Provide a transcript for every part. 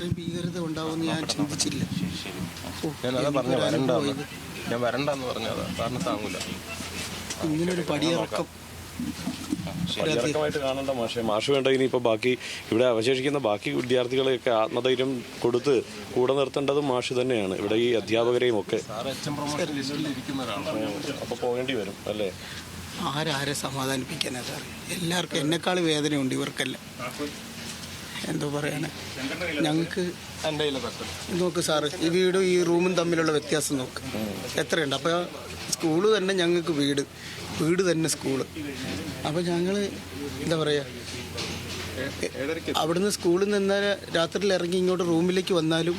ഇത്രയും ഭീകരത ഉണ്ടാവുമെന്ന് ഞാൻ ചിന്തിച്ചില്ല. ഞാനതാ പറഞ്ഞ എനിക്കൊരു വരണ്ട അനുഭവം ഇത്. ഞാൻ വരണ്ടെന്ന് പറഞ്ഞതാ കാരണം താങ്ങൂല. ഇങ്ങനൊരു പടിയിറക്കം. പടിയിറക്കമായിട്ട് കാണേണ്ട മാഷെ. മാഷ് വേണ്ട ഇനിയിപ്പോൾ ബാക്കി ഇവിടെ അവശേഷിക്കുന്ന ബാക്കി വിദ്യാർത്ഥികളെയൊക്കെ ആത്മധൈര്യം കൊടുത്ത് കൂടെ നിർത്തേണ്ടതും മാഷ് തന്നെയാണ്. ഇവിടെ ഈ അധ്യാപകരെയും ഒക്കെ. അപ്പോൾ പോകേണ്ടി വരും അല്ലേ? ആരാരെ സമാധാനിപ്പിക്കാനാ സാർ എല്ലാവർക്കും എന്നെക്കാൾ വേദനയുണ്ട് ഇവർക്കെല്ലാം. എന്തോ പറയാനാ. ഞങ്ങൾക്ക് നോക്ക് സാറ് ഈ വീടും ഈ റൂമും തമ്മിലുള്ള വ്യത്യാസം നോക്ക്. എത്രയുണ്ട്? അപ്പോൾ സ്കൂൾ തന്നെ ഞങ്ങൾക്ക് വീട്. വീട് തന്നെ സ്കൂൾ. അപ്പോൾ ഞങ്ങൾ എന്താ പറയുക അവിടുന്ന് സ്കൂളിൽ നിന്ന് രാത്രിയിൽ ഇറങ്ങി ഇങ്ങോട്ട് റൂമിലേക്ക് വന്നാലും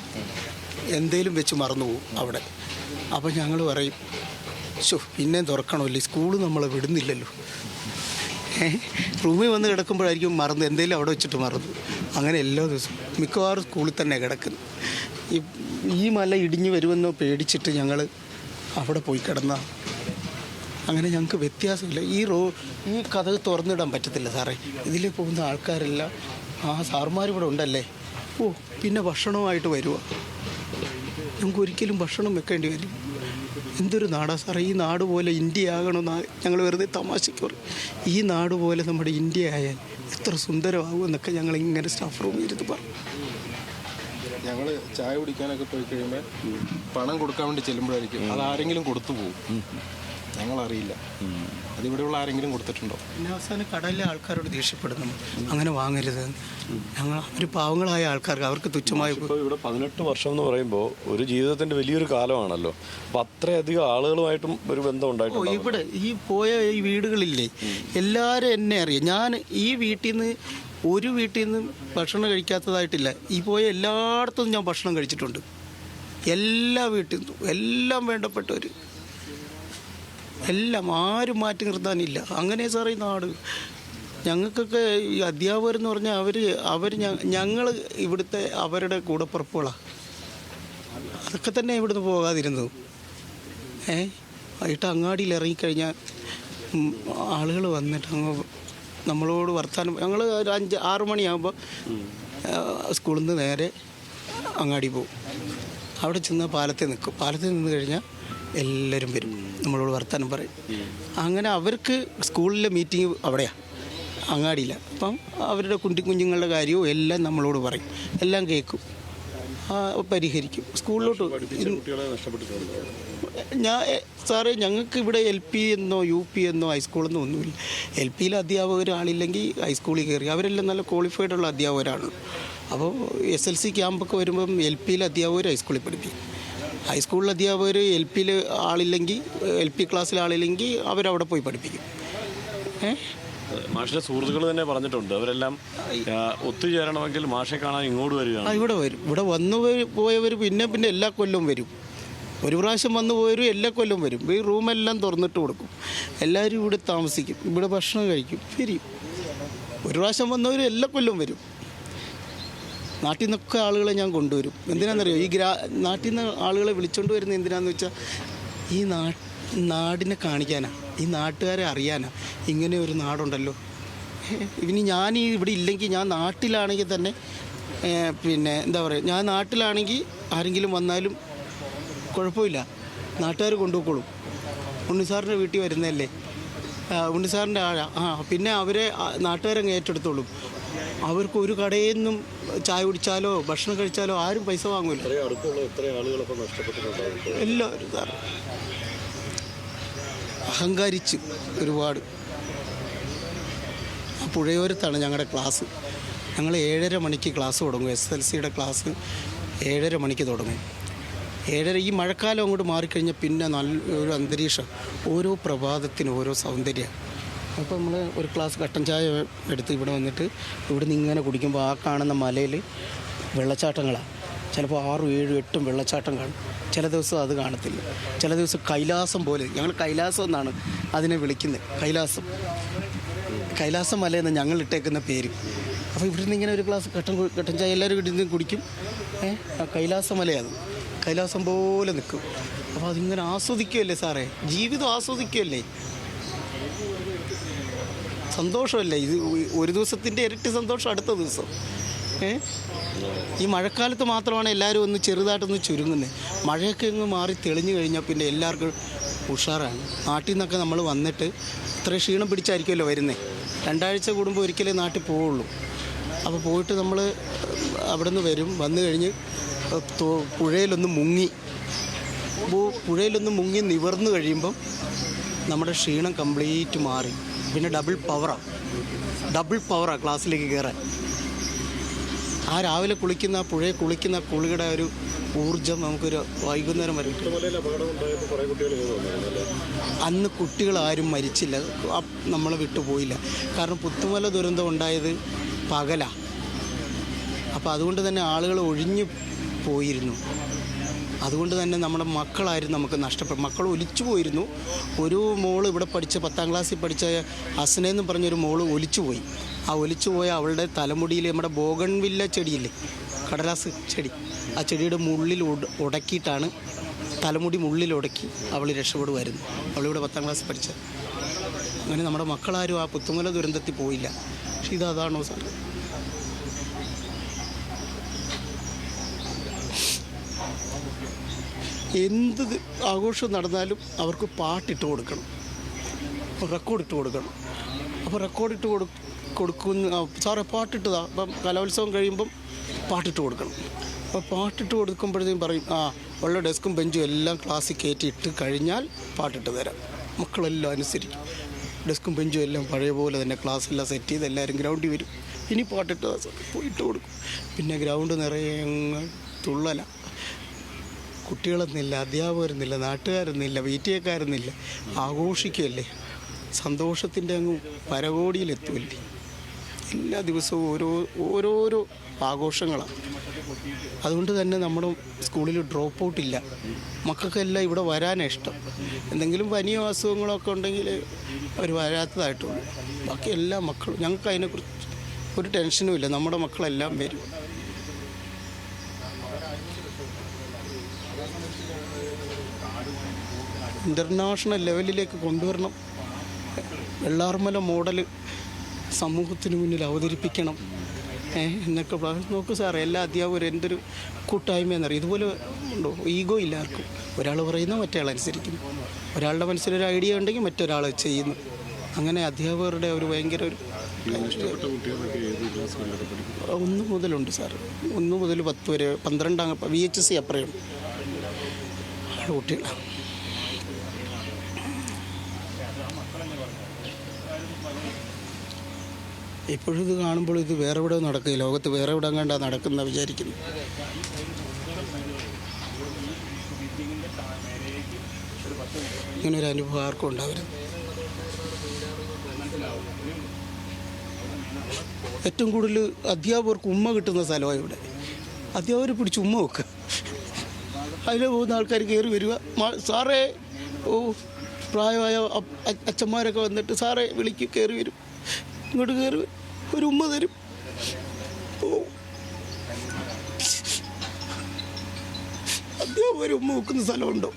എന്തേലും വെച്ച് മറന്നു പോകും അവിടെ. അപ്പോൾ ഞങ്ങൾ പറയും ഷോ പിന്നെയും തുറക്കണമല്ലേ? സ്കൂൾ നമ്മളെ വിടുന്നില്ലല്ലോ? റൂമിൽ വന്ന് കിടക്കുമ്പോഴായിരിക്കും മറന്ന് എന്തേലും അവിടെ വെച്ചിട്ട് മറന്നു. അങ്ങനെ എല്ലാ ദിവസവും മിക്കവാറും സ്കൂളിൽ തന്നെ കിടക്കുന്നു. ഈ ഈ മല ഇടിഞ്ഞു വരുമെന്നോ പേടിച്ചിട്ട് ഞങ്ങൾ അവിടെ പോയി കിടന്ന. അങ്ങനെ ഞങ്ങൾക്ക് വ്യത്യാസമില്ല. ഈ റോ ഈ കഥ തുറന്നിടാൻ പറ്റത്തില്ല സാറേ. ഇതിൽ പോകുന്ന ആൾക്കാരെല്ലാം ആ സാറുമാർ ഇവിടെ ഉണ്ടല്ലേ? ഓ പിന്നെ ഭക്ഷണവുമായിട്ട് വരുക ഞങ്ങൾക്ക് ഒരിക്കലും ഭക്ഷണം വെക്കേണ്ടി വരും എന്തൊരു നാടാ സാറേ? ഈ നാട് പോലെ ഇന്ത്യ ആകണമെന്ന് ഞങ്ങൾ വെറുതെ തമാശയ്ക്ക് പറയും. ഈ നാട് പോലെ നമ്മുടെ ഇന്ത്യ ആയാൽ എത്ര സുന്ദരമാകും എന്നൊക്കെ ഞങ്ങൾ ഇങ്ങനെ സ്റ്റാഫ് റൂമിൽ ഇരുന്ന് പറഞ്ഞു ഞങ്ങൾ ചായ കുടിക്കാനൊക്കെ പോയി കഴിയുമ്പോൾ പണം കൊടുക്കാൻ വേണ്ടി ചെല്ലുമ്പോഴായിരിക്കും. അത് ആരെങ്കിലും കൊടുത്തു പോകും ഞങ്ങൾ അറിയില്ല അതിവിടെയുള്ള ആരെങ്കിലും കൊടുത്തിട്ടുണ്ടോ? പിന്നെ അവസാനം കടലിലെ ആൾക്കാരോട് ദേഷ്യപ്പെടുന്നു. അങ്ങനെ വാങ്ങരുത്. ഞങ്ങൾ ഒരു പാവങ്ങളായ ആൾക്കാർക്ക് അവർക്ക് തുച്ഛമായി ഇപ്പോൾ ഇവിടെ പതിനെട്ട് വർഷം എന്ന് പറയുമ്പോൾ ഒരു ജീവിതത്തിന്റെ വലിയൊരു കാലമാണല്ലോ. അപ്പം അത്രയധികം ആളുകളുമായിട്ടും ഒരു ബന്ധം ഓ ഉണ്ടായിട്ടുണ്ട് ഇവിടെ ഈ പോയ ഈ വീടുകളില്ലേ എല്ലാവരും എന്നെ അറിയാം. ഞാൻ ഈ വീട്ടിൽ നിന്ന് ഒരു വീട്ടിൽ നിന്ന് ഭക്ഷണം കഴിക്കാത്തതായിട്ടില്ല. ഈ പോയ എല്ലായിടത്തും ഞാൻ ഭക്ഷണം കഴിച്ചിട്ടുണ്ട്. എല്ലാ വീട്ടിൽ നിന്നും എല്ലാം വേണ്ടപ്പെട്ടവർ എല്ലാം ആരും മാറ്റി നിർത്താനില്ല. അങ്ങനെ സാറേ ഈ നാട്. ഞങ്ങൾക്കൊക്കെ ഈ അധ്യാപകർ എന്ന് പറഞ്ഞാൽ അവർ അവർ ഞങ്ങൾ ഇവിടുത്തെ അവരുടെ കൂടപ്പുറപ്പുകളാണ് അതൊക്കെ തന്നെ ഇവിടുന്ന് പോകാതിരുന്നത്. ഏ? വൈകിട്ട് അങ്ങാടിയിൽ ഇറങ്ങിക്കഴിഞ്ഞാൽ ആളുകൾ വന്നിട്ട് അങ്ങ് നമ്മളോട് വർത്താനം ഞങ്ങൾ ഒരു അഞ്ച് ആറു മണിയാകുമ്പോൾ സ്കൂളിൽ നിന്ന് നേരെ അങ്ങാടി പോകും. അവിടെ ചെന്ന് പാലത്തിൽ നിൽക്കും. പാലത്തിൽ നിന്ന് കഴിഞ്ഞാൽ എല്ലാവരും വരും. നമ്മളോട് വർത്തമാനം പറയും. അങ്ങനെ അവർക്ക് സ്കൂളിലെ മീറ്റിംഗ് അവിടെയാണ് അങ്ങാടിയില്ല അപ്പം അവരുടെ കുട്ടി കുഞ്ഞുങ്ങളുടെ കാര്യവും എല്ലാം നമ്മളോട് പറയും. എല്ലാം കേൾക്കും പരിഹരിക്കും. സ്കൂളിലോട്ട് ഞാൻ സാറേ ഞങ്ങൾക്ക് ഇവിടെ എൽ പി എന്നോ യു പി എന്നോ ഹൈസ്കൂളെന്നോ ഒന്നുമില്ല. എൽ പിയിൽ അധ്യാപകർ ആളില്ലെങ്കിൽ ഹൈസ്കൂളിൽ കയറി. അവരെല്ലാം നല്ല ക്വാളിഫൈഡ് ഉള്ള അധ്യാപകരാണ്. അപ്പോൾ എസ് എൽ സി ക്യാമ്പൊക്കെ വരുമ്പം എൽ പിയിൽ അധ്യാപകർ ഹൈസ്കൂളിൽ പഠിപ്പിക്കും. ഹൈസ്കൂളിൽ അധ്യാപകർ എൽ പിയിൽ ആളില്ലെങ്കിൽ എൽ പി ക്ലാസ്സിൽ ആളില്ലെങ്കിൽ അവരവിടെ പോയി പഠിപ്പിക്കും. മാഷിന്റെ സുഹൃത്തുക്കൾ തന്നെ പറഞ്ഞിട്ടുണ്ട്. അവരെല്ലാം ഒത്തുചേരണമെങ്കിൽ മാഷെ കാണാൻ ഇങ്ങോട്ട് ആ വരികയാണ് ഇവിടെ വരും. ഇവിടെ വന്നു പോയി- പോയവർ പിന്നെ പിന്നെ എല്ലാ കൊല്ലവും വരും. ഒരു പ്രാവശ്യം വന്നു പോയവരും എല്ലാ കൊല്ലവും വരും. ഈ റൂമെല്ലാം തുറന്നിട്ട് കൊടുക്കും. എല്ലാവരും ഇവിടെ താമസിക്കും. ഇവിടെ ഭക്ഷണം കഴിക്കും. ശരി ഒരു പ്രാവശ്യം വന്നവർ എല്ലാ കൊല്ലവും വരും. നാട്ടിൽ നിന്നൊക്കെ ആളുകളെ ഞാൻ കൊണ്ടുവരും. എന്തിനാണെന്നറിയോ? ഈ ഗ്രാ നാട്ടിൽ നിന്ന് ആളുകളെ വിളിച്ചുകൊണ്ട് വരുന്നത് എന്തിനാന്ന് വെച്ചാൽ ഈ നാ നാടിനെ കാണിക്കാനാണ് ഈ നാട്ടുകാരെ അറിയാനാണ് ഇങ്ങനെ ഒരു നാടുണ്ടല്ലോ. ഇനി ഞാൻ ഈ ഇവിടെ ഇല്ലെങ്കിൽ ഞാൻ നാട്ടിലാണെങ്കിൽ തന്നെ പിന്നെ എന്താ പറയുക ഞാൻ നാട്ടിലാണെങ്കിൽ ആരെങ്കിലും വന്നാലും കുഴപ്പമില്ല. നാട്ടുകാർ കൊണ്ടുപോയിക്കോളും. ഉണ്ണിസാറിന്റെ വീട്ടിൽ വരുന്നതല്ലേ? ഉണ്ണിസാറിന്റെ ആഴ ആ പിന്നെ അവരെ നാട്ടുകാരങ്ങ് ഏറ്റെടുത്തോളും. അവർക്ക് ഒരു കടയിൽ നിന്നും ചായ കുടിച്ചാലോ ഭക്ഷണം കഴിച്ചാലോ ആരും പൈസ വാങ്ങൂല. എല്ലാവരും സാറ് അഹങ്കാരിച്ച് ഒരുപാട്. ആ പുഴയോരത്താണ് ഞങ്ങളുടെ ക്ലാസ്. ഞങ്ങൾ ഏഴര മണിക്ക് ക്ലാസ് തുടങ്ങും. എസ് എൽ സിയുടെ ക്ലാസ് ഏഴര മണിക്ക് തുടങ്ങും. ഏഴര ഈ മഴക്കാലം അങ്ങോട്ട് മാറിക്കഴിഞ്ഞാൽ പിന്നെ നല്ല ഒരു അന്തരീക്ഷം ഓരോ പ്രഭാതത്തിനും ഓരോ സൗന്ദര്യം. അപ്പോൾ നമ്മൾ ഒരു ക്ലാസ് കട്ടൻ ചായ എടുത്ത് ഇവിടെ വന്നിട്ട് ഇവിടെ നിന്ന് ഇങ്ങനെ കുടിക്കുമ്പോൾ ആ കാണുന്ന മലയിൽ വെള്ളച്ചാട്ടങ്ങളാണ് ചിലപ്പോൾ ആറും ഏഴും എട്ടും വെള്ളച്ചാട്ടം കാണും. ചില ദിവസം അത് കാണത്തില്ല. ചില ദിവസം കൈലാസം പോലെ. ഞങ്ങൾ കൈലാസം എന്നാണ് അതിനെ വിളിക്കുന്നത്. കൈലാസം. കൈലാസം മല എന്ന് ഞങ്ങൾ ഇട്ടേക്കുന്ന പേര്. അപ്പോൾ ഇവിടെ നിന്ന് ഇങ്ങനെ ഒരു ക്ലാസ് കട്ടൻ കട്ടൻ ചായ എല്ലാവരും ഇവിടെ നിന്ന് കുടിക്കും. ആ കൈലാസം മലയാണ് കൈലാസം പോലെ നിൽക്കും. അപ്പോൾ അതിങ്ങനെ ആസ്വദിക്കുമല്ലേ സാറേ? ജീവിതം ആസ്വദിക്കുമല്ലേ സന്തോഷമല്ലേ? ഇത് ഒരു ദിവസത്തിന്റെ ഇരട്ടി സന്തോഷം അടുത്ത ദിവസം. ഈ മഴക്കാലത്ത് മാത്രമാണ് എല്ലാവരും ഒന്ന് ചെറുതായിട്ടൊന്ന് ചുരുങ്ങുന്നത് മഴയൊക്കെ ഇങ്ങ് മാറി തെളിഞ്ഞു കഴിഞ്ഞാൽ പിന്നെ എല്ലാവർക്കും ഉഷാറാണ്. നാട്ടിൽ നിന്നൊക്കെ നമ്മൾ വന്നിട്ട് ഇത്ര ക്ഷീണം പിടിച്ചായിരിക്കുമല്ലോ വരുന്നത് രണ്ടാഴ്ച കൂടുമ്പോൾ ഒരിക്കലേ നാട്ടിൽ പോവുള്ളൂ. അപ്പോൾ പോയിട്ട് നമ്മൾ അവിടെ നിന്ന് വരും. വന്നു കഴിഞ്ഞ് പുഴയിലൊന്ന് മുങ്ങി. പുഴയിലൊന്ന് മുങ്ങി നിവർന്നു കഴിയുമ്പം നമ്മുടെ ക്ഷീണം കംപ്ലീറ്റ് മാറി. പിന്നെ ഡബിൾ പവറാണ് ഡബിൾ പവറാണ് ക്ലാസ്സിലേക്ക് കയറാൻ ആ രാവിലെ കുളിക്കുന്ന ആ പുഴയെ കുളിക്കുന്ന കുളിയുടെ ഒരു ഊർജം നമുക്കൊരു വൈകുന്നേരം വരെ അന്ന് കുട്ടികൾ ആരും മരിച്ചില്ല. നമ്മളെ വിട്ടുപോയില്ല കാരണം പുത്തുമല ദുരന്തം ഉണ്ടായത് പകലാണ് അപ്പോൾ അതുകൊണ്ട് തന്നെ ആളുകൾ ഒഴിഞ്ഞു പോയിരുന്നു. അതുകൊണ്ട് തന്നെ നമ്മുടെ മക്കളായിരുന്നു നമുക്ക് നഷ്ടപ്പെട്ടു. മക്കൾ ഒലിച്ചു പോയിരുന്നു. ഒരു മോൾ ഇവിടെ പഠിച്ച പത്താം ക്ലാസ്സിൽ പഠിച്ച അസന എന്ന് പറഞ്ഞൊരു മോൾ ഒലിച്ചു പോയി. ആ ഒലിച്ചു പോയ അവളുടെ തലമുടിയിൽ നമ്മുടെ ബോഗൺവില്ല ചെടിയില്ലേ? കടലാസ് ചെടി. ആ ചെടിയുടെ മുള്ളിൽ ഉട ഉടക്കിയിട്ടാണ് തലമുടി മുള്ളിൽ ഉടക്കി അവൾ രക്ഷപ്പെടുമായിരുന്നു. അവളിവിടെ പത്താം ക്ലാസ് പഠിച്ചത് അങ്ങനെ നമ്മുടെ മക്കളാരും ആ പുത്തുമല ദുരന്തത്തിൽ പോയില്ല. പക്ഷെ ഇത് അതാണോ സാർ? എന്ത് ആഘോഷം നടന്നാലും അവർക്ക് പാട്ടിട്ട് കൊടുക്കണം. റെക്കോർഡ് ഇട്ട് കൊടുക്കണം. അപ്പോൾ റെക്കോർഡ് ഇട്ട് കൊടു കൊടുക്കുന്ന സാറേ പാട്ടിട്ടതാ. അപ്പം കലോത്സവം കഴിയുമ്പം പാട്ടിട്ട് കൊടുക്കണം. അപ്പോൾ പാട്ടിട്ട് കൊടുക്കുമ്പോഴത്തേക്കും പറയും ആ ഉള്ള ഡെസ്കും ബെഞ്ചും എല്ലാം ക്ലാസ്സിൽ കയറ്റി ഇട്ട് കഴിഞ്ഞാൽ പാട്ടിട്ട് തരാം. മക്കളെല്ലാം അനുസരിക്കും. ഡെസ്കും ബെഞ്ചും എല്ലാം പഴയ പോലെ തന്നെ ക്ലാസ്സെല്ലാം സെറ്റ് ചെയ്ത് എല്ലാവരും ഗ്രൗണ്ടിൽ വരും. ഇനി പാട്ടിട്ടതാ സാർ പോയിട്ട് കൊടുക്കും. പിന്നെ ഗ്രൗണ്ട് നിറയെ തുള്ളല. കുട്ടികളെന്നില്ല അധ്യാപകരെന്നില്ല നാട്ടുകാരെന്നില്ല വി ടി എക്കാരെന്നില്ല ആഘോഷിക്കുകയല്ലേ? സന്തോഷത്തിന്റെ അങ്ങ് പരകോടിയിലെത്തുമല്ലേ എല്ലാ ദിവസവും ഓരോ ഓരോരോ ആഘോഷങ്ങളാണ്. അതുകൊണ്ട് തന്നെ നമ്മുടെ സ്കൂളിൽ ഡ്രോപ്പ് ഔട്ട് ഇല്ല. മക്കൾക്കെല്ലാം ഇവിടെ വരാനാണ് ഇഷ്ടം. എന്തെങ്കിലും പനിയോ അസുഖങ്ങളോ ഒക്കെ ഉണ്ടെങ്കിൽ അവർ വരാത്തതായിട്ടുള്ളൂ ബാക്കി എല്ലാ മക്കളും ഞങ്ങൾക്ക് അതിനെക്കുറിച്ച് ഒരു ടെൻഷനും ഇല്ല. നമ്മുടെ മക്കളെല്ലാം വരും. ഇന്റർനാഷണൽ ലെവലിലേക്ക് കൊണ്ടുവരണം. വെള്ളാർമല മോഡൽ സമൂഹത്തിന് മുന്നിൽ അവതരിപ്പിക്കണം. എന്നൊക്കെ നോക്കൂ സാർ എല്ലാ അധ്യാപകരും എന്തൊരു കൂട്ടായ്മയെന്നറിയാം? ഇതുപോലെ ഉണ്ടോ? ഈഗോ ഇല്ല ആർക്കും. ഒരാൾ പറയുന്നു മറ്റേ അനുസരിക്കുന്നു ഒരാളുടെ മനസ്സിലൊരു ഐഡിയ ഉണ്ടെങ്കിൽ മറ്റൊരാൾ ചെയ്യുന്നു. അങ്ങനെ അധ്യാപകരുടെ ഒരു ഭയങ്കര ഒരു ഒന്ന് മുതലുണ്ട് സാർ ഒന്ന് മുതൽ പത്ത് വരെ പന്ത്രണ്ടാം വി എച്ച് സി അപ്പറയുണ്ട്. കുട്ടികളാണ് ഇപ്പോഴും ഇത് കാണുമ്പോൾ ഇത് വേറെ എവിടെ നടക്കുക ലോകത്ത് വേറെ എവിടെ കണ്ടാ നടക്കുന്ന വിചാരിക്കുന്നു. ഇങ്ങനെ ഒരു അനുഭവം ആർക്കും ഉണ്ടാവരുത്. ഏറ്റവും കൂടുതൽ അധ്യാപകർക്ക് ഉമ്മ കിട്ടുന്ന സ്ഥലമാണ് ഇവിടെ. അധ്യാപകർ പിടിച്ച് ഉമ്മ വെക്കുക അതിൽ പോകുന്ന ആൾക്കാർ കയറി വരിക. സാറേ ഓ പ്രായമായ അച്ഛന്മാരൊക്കെ വന്നിട്ട് സാറേ വിളിക്കും കയറി വരും. ഇങ്ങോട്ട് കയറി ഒരു ഉമ്മ തരും. അദ്ദേഹം ഒരു ഉമ്മ വെക്കുന്ന സ്ഥലമുണ്ടോ?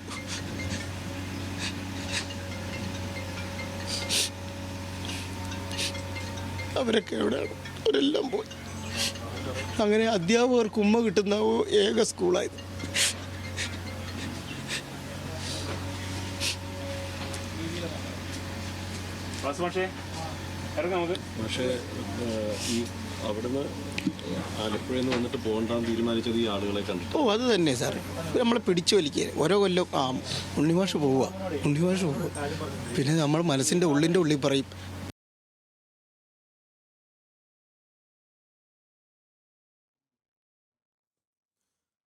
അവരൊക്കെ എവിടെയാണ് അവരെല്ലാം പോയി. അങ്ങനെ അധ്യാപകർക്ക് ഉമ്മ കിട്ടുന്ന ഏക സ്കൂളായത്. പക്ഷേ ഈ അവിടുന്ന് ആലപ്പുഴയിൽ നിന്ന് വന്നിട്ട് പോകണ്ടാൻ തീരുമാനിച്ചത് ഈ ആളുകളെ കണ്ടിട്ട്. ഓ അത് തന്നെ സാർ നമ്മൾ പിടിച്ചു വലിക്കുക ഓരോ കൊല്ലം ആ ഉണ്ണിമാഷ് പോവുക. ഉണ്ണിമാഷ് പോവുക. പിന്നെ നമ്മൾ മനസ്സിന്റെ ഉള്ളിന്റെ ഉള്ളിൽ പറയും.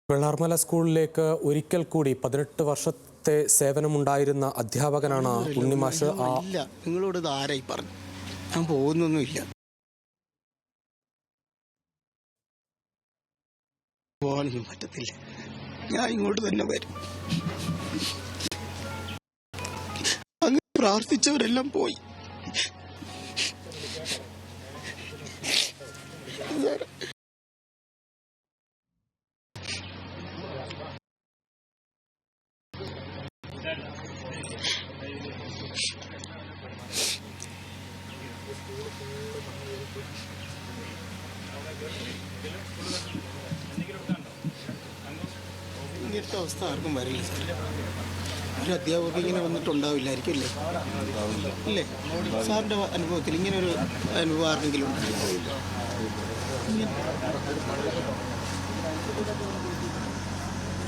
വെള്ളാർമല സ്കൂളിലേക്ക് ഒരിക്കൽ കൂടി പതിനെട്ട് വർഷത്തെ സേവനമുണ്ടായിരുന്ന അധ്യാപകനാണ് ഉണ്ണിമാഷ്. ആ നിങ്ങളോട് ഇത് ആരായി പറഞ്ഞു? ഞാൻ പോകുന്നൊന്നുമില്ല. പോകാനൊന്നും പറ്റത്തില്ല. ഞാൻ ഇങ്ങോട്ട് തന്നെ വരും. അങ്ങ് പ്രാർത്ഥിച്ചവരെല്ലാം പോയി. ഇങ്ങനത്തെ അവസ്ഥ ആർക്കും വരില്ല. ഒരു അധ്യാപകർക്ക് ഇങ്ങനെ വന്നിട്ടുണ്ടാവില്ലായിരിക്കും അല്ലേ അല്ലേ സാറിന്റെ അനുഭവത്തിൽ ഇങ്ങനെ ഒരു അനുഭവം ആർക്കെങ്കിലും ഉണ്ടാവില്ല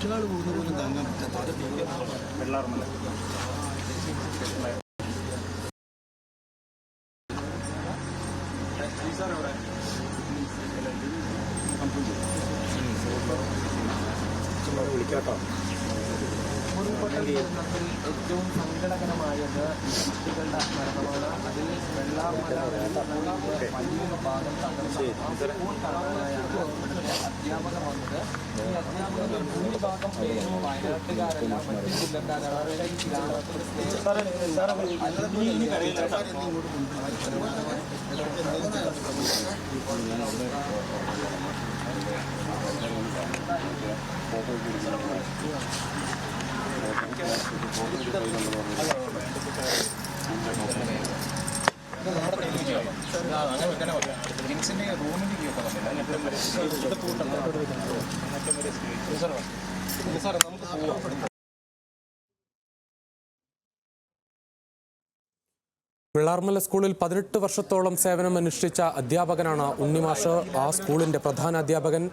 ഒരാൾ പോകുന്ന പോലും താങ്ങാൻ പറ്റാത്ത മരണമാണ് അതിൽ വെള്ളാമല വലിയൊരു ഭാഗം തകർന്നു ആ സ്കൂൾ കാണാനായാണ് ഇവിടുത്തെ അധ്യാപകർ വന്നത് ഈ അധ്യാപകരുടെ ഭൂരിഭാഗം വയനാട്ടുകാരല്ല മറ്റു ജില്ലക്കാരാണ് അവരുടെ ഈ ഗ്രാമത്തിൽ വെള്ളാർമല സ്കൂളിൽ പതിനെട്ട് വർഷത്തോളം സേവനം അനുഷ്ഠിച്ച അധ്യാപകനാണ് ഉണ്ണിമാഷ്. ആ സ്കൂളിന്റെ പ്രധാന അധ്യാപകൻ.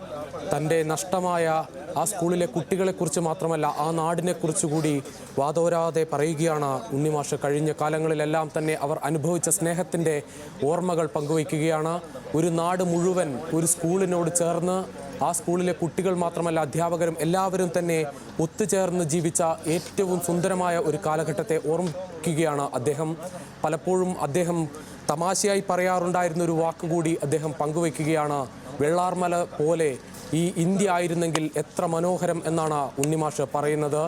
തന്റെ നഷ്ടമായ ആ സ്കൂളിലെ കുട്ടികളെക്കുറിച്ച് മാത്രമല്ല ആ നാടിനെക്കുറിച്ച് കൂടി വാതോരാതെ പറയുകയാണ് ഉണ്ണിമാഷ്. കഴിഞ്ഞ കാലങ്ങളിലെല്ലാം തന്നെ അവർ അനുഭവിച്ച സ്നേഹത്തിന്റെ ഓർമ്മകൾ പങ്കുവയ്ക്കുകയാണ്. ഒരു നാട് മുഴുവൻ ഒരു സ്കൂളിനോട് ചേർന്ന് ആ സ്കൂളിലെ കുട്ടികൾ മാത്രമല്ല അധ്യാപകരും എല്ലാവരും തന്നെ ഒത്തുചേർന്ന് ജീവിച്ച ഏറ്റവും സുന്ദരമായ ഒരു കാലഘട്ടത്തെ ഓർമ്മിക്കുകയാണ് അദ്ദേഹം. പലപ്പോഴും അദ്ദേഹം തമാശയായി പറയാറുണ്ടായിരുന്ന ഒരു വാക്കുകൂടി അദ്ദേഹം പങ്കുവയ്ക്കുകയാണ്. വെള്ളാർമല പോലെ ഈ ഇന്ത്യ ആയിരുന്നെങ്കിൽ എത്ര മനോഹരം എന്നാണ് ഉണ്ണിമാഷ് പറയുന്നത്.